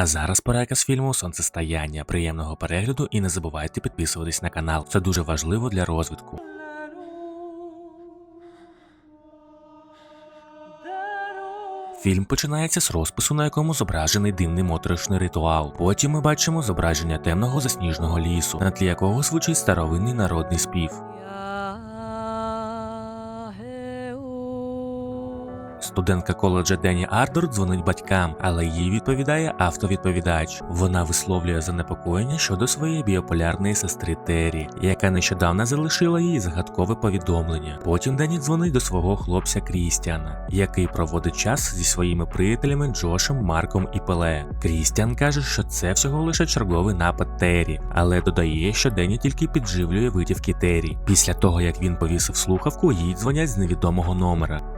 А зараз переказ фільму Сонцестояння. Приємного перегляду і не забувайте підписуватись на канал. Це дуже важливо для розвитку. Фільм починається з розпису, на якому зображений дивний моторошний ритуал. Потім ми бачимо зображення темного засніжного лісу, на тлі якого звучить старовинний народний спів. Студентка коледжа Дені Ардор дзвонить батькам, але їй відповідає автовідповідач. Вона висловлює занепокоєння щодо своєї біополярної сестри Террі, яка нещодавно залишила їй загадкове повідомлення. Потім Дені дзвонить до свого хлопця Крістіана, який проводить час зі своїми приятелями Джошем, Марком і Пеле. Крістіан каже, що це всього лише черговий напад Террі, але додає, що Дені тільки підживлює витівки Террі. Після того як він повісив слухавку, їй дзвонять з невідомого номера.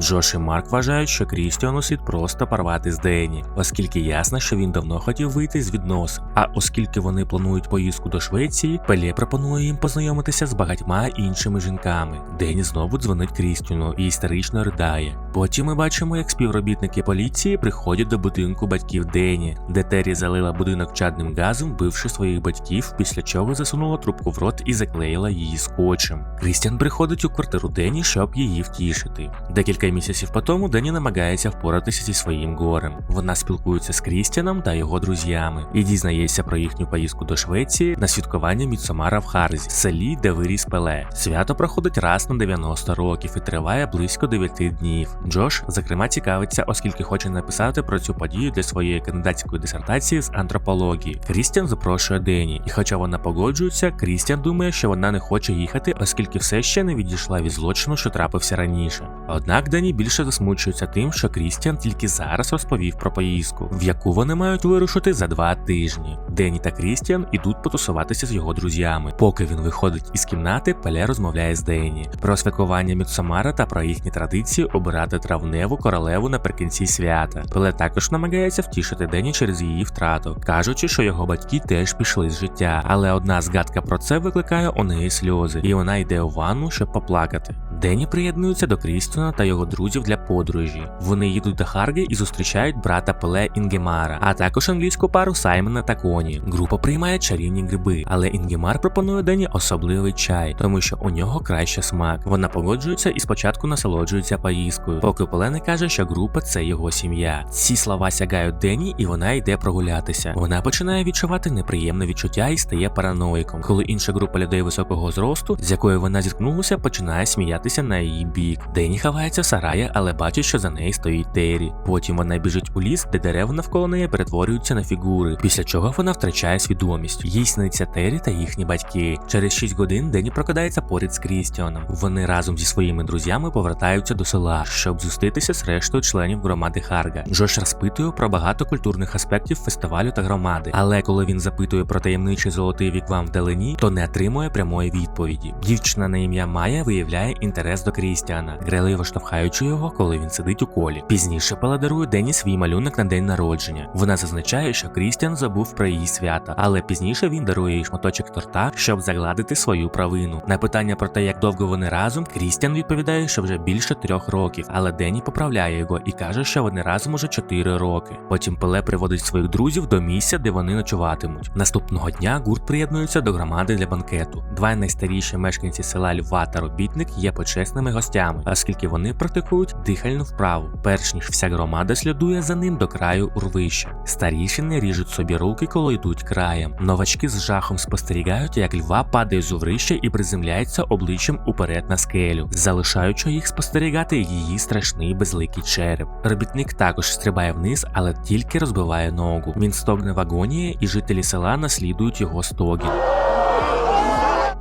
Джош і Марк вважають, що Крістіану слід просто порвати з Дені, оскільки ясно, що він давно хотів вийти з відносин. А оскільки вони планують поїздку до Швеції, Пелє пропонує їм познайомитися з багатьма іншими жінками. Дені знову дзвонить Крістіану і істерично ридає. Потім ми бачимо, як співробітники поліції приходять до будинку батьків Дені, де Террі залила будинок чадним газом, вбивши своїх батьків, після чого засунула трубку в рот і заклеїла її скотчем. Крістіан приходить у квартиру Дені, щоб її втішити. Декілька місяців по тому Дені намагається впоратися зі своїм горем. Вона спілкується з Крістіаном та його друзями і дізнається про їхню поїздку до Швеції на святкування Міцомара в Харзі, селі, де виріс Пеле. Свято проходить раз на 90 років і триває близько 9 днів. Джош, зокрема, цікавиться, оскільки хоче написати про цю подію для своєї кандидатської дисертації з антропології. Крістіан запрошує Дені, і хоча вона погоджується, Крістіан думає, що вона не хоче їхати, оскільки все ще не відійшла від злочину, що трапився раніше. Однак Дені більше засмучується тим, що Крістіан тільки зараз розповів про поїздку, в яку вони мають вирушити за два тижні. Дені та Крістіан ідуть потусуватися з його друзями. Поки він виходить із кімнати, Пеле розмовляє з Дені про святкування Мідсомара та про їхні традиції обирати травневу королеву наприкінці свята. Пеле також намагається втішити Дені через її втрату, кажучи, що його батьки теж пішли з життя. Але одна згадка про це викликає у неї сльози, і вона йде у ванну, щоб поплакати. Дені приєднується до Крістіана та його друзів для подорожі. Вони їдуть до Харги і зустрічають брата Пеле Інгемара, а також англійську пару Саймона та Коні. Група приймає чарівні гриби, але Інгемар пропонує Дені особливий чай, тому що у нього краще смак. Вона погоджується і спочатку насолоджується поїздкою, поки Пеле не каже, що група це його сім'я. Ці слова сягають Дені, і вона йде прогулятися. Вона починає відчувати неприємне відчуття і стає параноїком, коли інша група людей високого зросту, з якою вона зіткнулася, починає сміятися на її бік. Дені ховається в сараї, але бачить, що за нею стоїть Террі. Потім вона біжить у ліс, де дерева навколо неї перетворюються на фігури, після чого вона втрачає свідомість. Їй сниться Террі та їхні батьки. Через 6 годин Дені прокидається поряд з Крістіаном. Вони разом зі своїми друзями повертаються до села, щоб зустрітися з рештою членів громади Харга. Джош розпитує про багато культурних аспектів фестивалю та громади, але коли він запитує про таємничий золотий віквам вдалині, то не отримує прямої відповіді. Дівчина на ім'я Майя виявляє інтерес до Крістіана, греливо штовхаючи його, коли він сидить у колі. Пізніше Пела дарує Дені свій малюнок на день народження. Вона зазначає, що Крістіан забув про її свято, але пізніше він дарує їй шматочок торта, щоб загладити свою провину. На питання про те, як довго вони разом, Крістіан відповідає, що вже більше трьох років, але Дені поправляє його і каже, що вони разом уже чотири роки. Потім Пеле приводить своїх друзів до місця, де вони ночуватимуть. Наступного дня гурт приєднується до громади для банкету. Два найстаріші мешканці села Льва та робітник є почесними гостями, оскільки вони практикують дихальну вправу. Перш ніж вся громада слідує за ним до краю урвища. Старішини ріжуть собі руки, коли йдуть краєм. Новачки з жахом спостерігають, як льва падає з уврища і приземляється обличчям уперед на скелю, залишаючи їх спостерігати її страшний безликий череп. Робітник також стрибає вниз, але тільки розбиває ногу. Він стогне в агонії, і жителі села наслідують його стогін.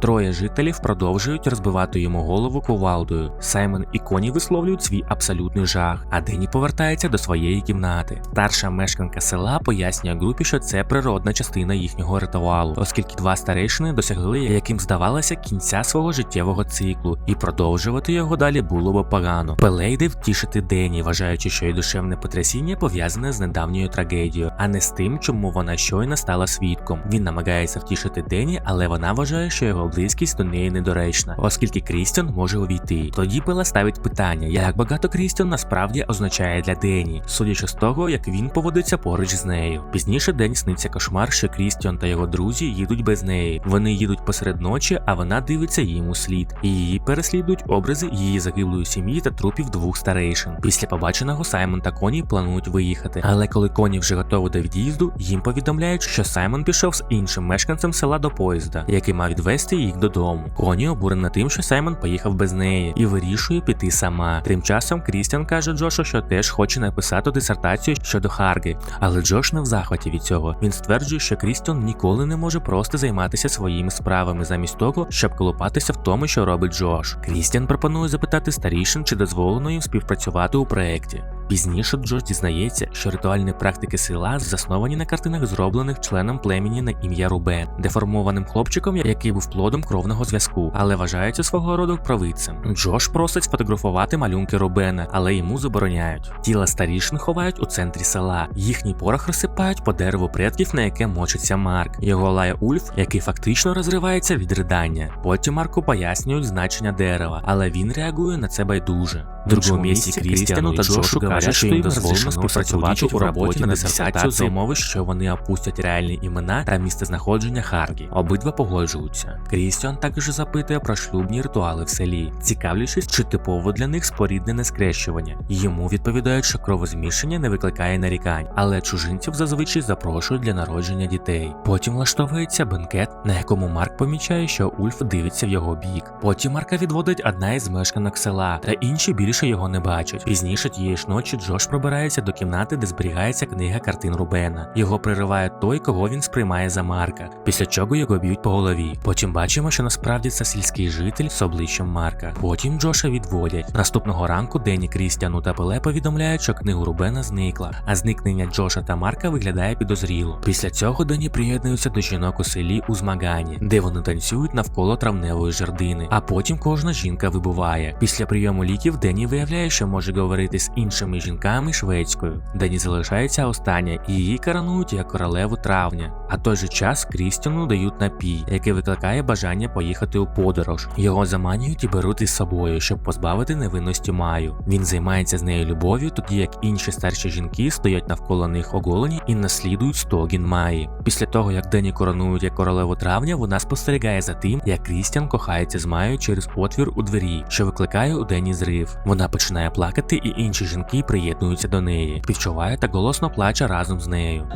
Троє жителів продовжують розбивати йому голову кувалдою. Саймон і Коні висловлюють свій абсолютний жах, а Дені повертається до своєї кімнати. Старша мешканка села пояснює групі, що це природна частина їхнього ритуалу, оскільки два старейшини досягли, яким здавалося, кінця свого життєвого циклу, і продовжувати його далі було б погано. Пеле йде втішити Дені, вважаючи, що її душевне потрясіння пов'язане з недавньою трагедією, а не з тим, чому вона щойно стала свідком. Він намагається втішити Дені, але вона вважає, що його близькість до неї недоречна, оскільки Крістіан може увійти. Тоді Пела ставить питання, як багато Крістіан насправді означає для Дені, судячи з того, як він поводиться поруч з нею. Пізніше день сниться кошмар, що Крістіан та його друзі їдуть без неї. Вони їдуть посеред ночі, а вона дивиться їм у слід. І її переслідують образи її загиблої сім'ї та трупів двох старейшин. Після побаченого Саймон та Коні планують виїхати. Але коли Коні вже готові до від'їзду, їм повідомляють, що Саймон пішов з іншим мешканцем села до поїзда, який мав відвести їх додому. Коні обурена тим, що Саймон поїхав без неї і вирішує піти сама. Тим часом Крістіан каже Джошу, що теж хоче написати дисертацію щодо Харги, але Джош не в захваті від цього. Він стверджує, що Крістіан ніколи не може просто займатися своїми справами замість того, щоб колупатися в тому, що робить Джош. Крістіан пропонує запитати старішин, чи дозволено їм співпрацювати у проєкті. Пізніше Джош дізнається, що ритуальні практики села засновані на картинах, зроблених членом племені на ім'я Рубен, деформованим хлопчиком, який був плодом кровного зв'язку, але вважається свого роду провидцем. Джош просить сфотографувати малюнки Рубена, але йому забороняють. Тіла старішин ховають у центрі села. Їхній порох розсипають по дереву предків, на яке мочиться Марк. Його лає Ульф, який фактично розривається від ридання. Потім Марку пояснюють значення дерева, але він реагує на це байдуже. В другому місці Крістіану та Джошу каже, що їм дозволено співпрацювати у роботі на дисертацію за умови, що вони опустять реальні імена та місцезнаходження Харгі. Обидва погоджуються. Крістіан також запитує про шлюбні ритуали в селі, цікавлячись, чи типово для них споріднене скрещування. Йому відповідають, що кровозмішання не викликає нарікань, але чужинців зазвичай запрошують для народження дітей. Потім влаштовується бенкет, на якому Марк помічає, що Ульф дивиться в його бік. Потім Марка відводить одна із мешканок села, та інші більше його не бачать. Пізніше тієї ж ночі Джош пробирається до кімнати, де зберігається книга картин Рубена. Його пририває той, кого він сприймає за Марка, після чого його б'ють по голові. Потім бачимо, що насправді це сільський житель з обличчям Марка. Потім Джоша відводять. Наступного ранку Дені Крістіану та Пеле повідомляють, що книгу Рубена зникла, а зникнення Джоша та Марка виглядає підозріло. Після цього Дені приєднується до жінок у селі у змаганні, де вони танцюють навколо травневої жердини. А потім кожна жінка вибуває. Після прийому ліків Дені виявляє, що може говорити з іншими жінками шведською. Дені залишається остання, і її коронують як королеву травня. А той же час Крістіану дають напій, який викликає бажання поїхати у подорож. Його заманюють і беруть із собою, щоб позбавити невинності Маю. Він займається з нею любов'ю, тоді як інші старші жінки стоять навколо них оголені і наслідують стогін Маї. Після того, як Дені коронують як королеву травня, вона спостерігає за тим, як Крістіан кохається з Маю через отвір у двері, що викликає у Дені зрив. Вона починає плакати, і інші жінки приєднуються до неї, співчуває та голосно плаче разом з нею.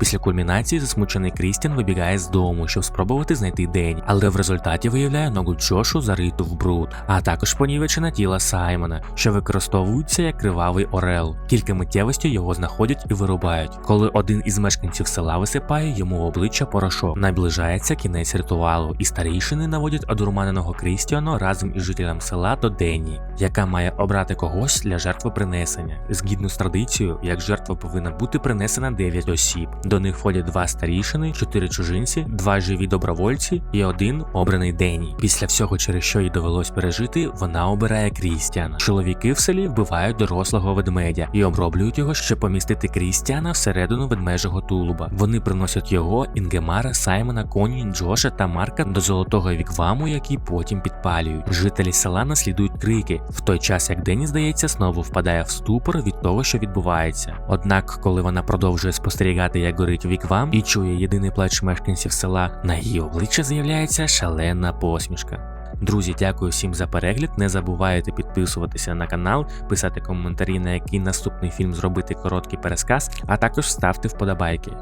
Після кульмінації засмучений Крістіан вибігає з дому, щоб спробувати знайти день, але в результаті виявляє ногу Джошу зариту в бруд, а також понівечене тіло Саймона, що використовується як кривавий орел. Кілька миттєвості його знаходять і вирубають. Коли один із мешканців села висипає йому в обличчя порошок, наближається кінець ритуалу, і старійшини наводять одурманеного Крістіану разом із жителям села до Денні, яка має обрати когось для жертвопринесення. Згідно з традицією, як жертва повинна бути принесена 9 осіб. До них входять два старішини, чотири чужинці, два живі добровольці і один обраний Дені. Після всього, через що їй довелось пережити, вона обирає Крістіана. Чоловіки в селі вбивають дорослого ведмедя і оброблюють його, щоб помістити Крістіана всередину ведмежого тулуба. Вони приносять його, Інгемара, Саймона, Коні, Джоша та Марка до золотого вікваму, який потім підпалюють. Жителі села наслідують крики, в той час як Дені, здається, знову впадає в ступор від того, що відбувається. Однак, коли вона продовжує спостерігати, як горить віквам і чує єдиний плач мешканців села, на її обличчя з'являється шалена посмішка. Друзі, дякую всім за перегляд. Не забувайте підписуватися на канал, писати коментарі, на який наступний фільм зробити короткий пересказ, а також ставте вподобайки.